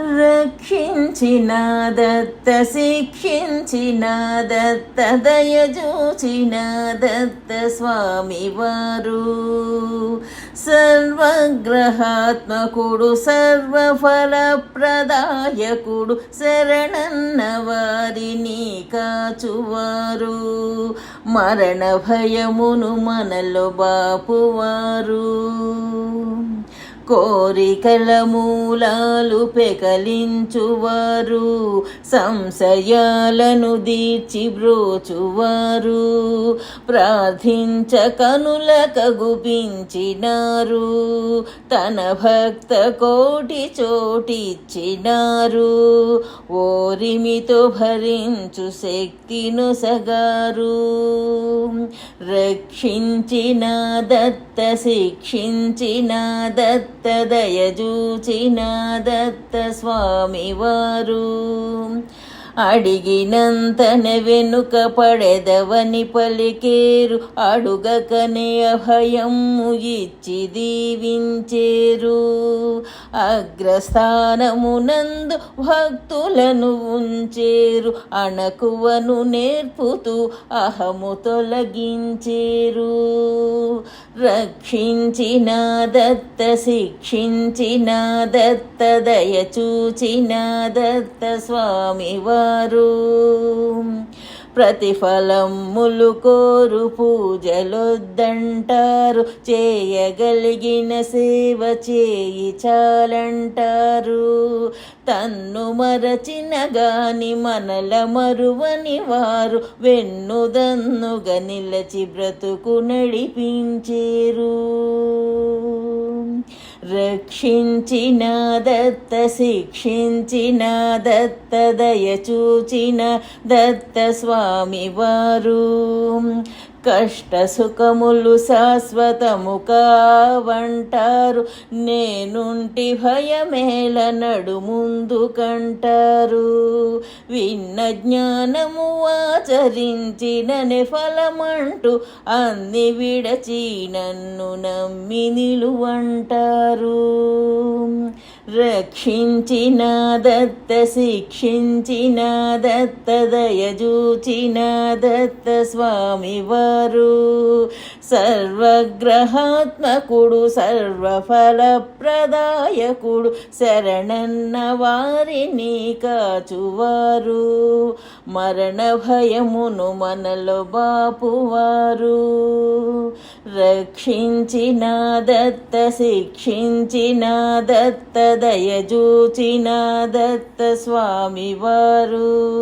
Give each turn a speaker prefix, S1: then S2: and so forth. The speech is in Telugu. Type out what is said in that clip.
S1: రక్షించిన దత్త శిక్షించిన దత్త దయజూచిన దత్త స్వామి వారు. సర్వగ్రహాత్మకుడు సర్వఫలప్రదాయకుడు శరణన్న వారిని కాచువారు. మరణ భయమును మనలో బాపువారు. కోరికల మూలాలు పెకలించువారు సంశయాలను దీర్చి బ్రోచువారు ప్రార్థించ కనుల కగుపించినారు తన భక్త కోటి చోటిచ్చినారు ఓరిమితో భరించు శక్తిను సగారు. రక్షించిన దత్త శిక్షించిన దత్త దయజూచిన దత్త స్వామి వారు అడిగినంతన వెనుక పడెదవని పలికేరు. అడుగకనే అభయము ఇచ్చి దీవించేరు. అగ్రస్థానమునందు భక్తులను ఉంచేరు. అణకువను నేర్పుతూ అహము తొలగించేరు. రక్షించిన దత్త శిక్షించిన దత్త దయచూచిన దత్త స్వామి వారు ప్రతిఫలములు కోరు పూజలొద్దంటారు. చేయగలిగిన సేవ చేయి చాలంటారు. తన్ను మరచిన గాని మనల మరువని వారు వెన్నుదన్నుగా నిలచి బ్రతుకు నడిపించేరు. రక్షించిన దత్త శిక్షించిన దత్త దయచూచిన దత్త స్వామి కష్ట సుఖములు శాశ్వతము కావంటారు. నేనుంటి భయమేల నడు ముందు కంటారు. విన్న జ్ఞానము ఆచరించిననే ఫలమంటూ అన్ని విడచి నన్ను నమ్మి నిలువంటారు. రక్షించిన దత్త శిక్షించిన దత్త దయజూచిన దత్త స్వామి వారు సర్వగ్రహాత్మకుడు సర్వఫలప్రదాయకుడు శరణన్న వారిని కాచువారు. మరణ భయమును మనలో బాపువారు. రక్షించిన దత్త శిక్షించిన దత్త దయజూచిన దత్త స్వామి వారు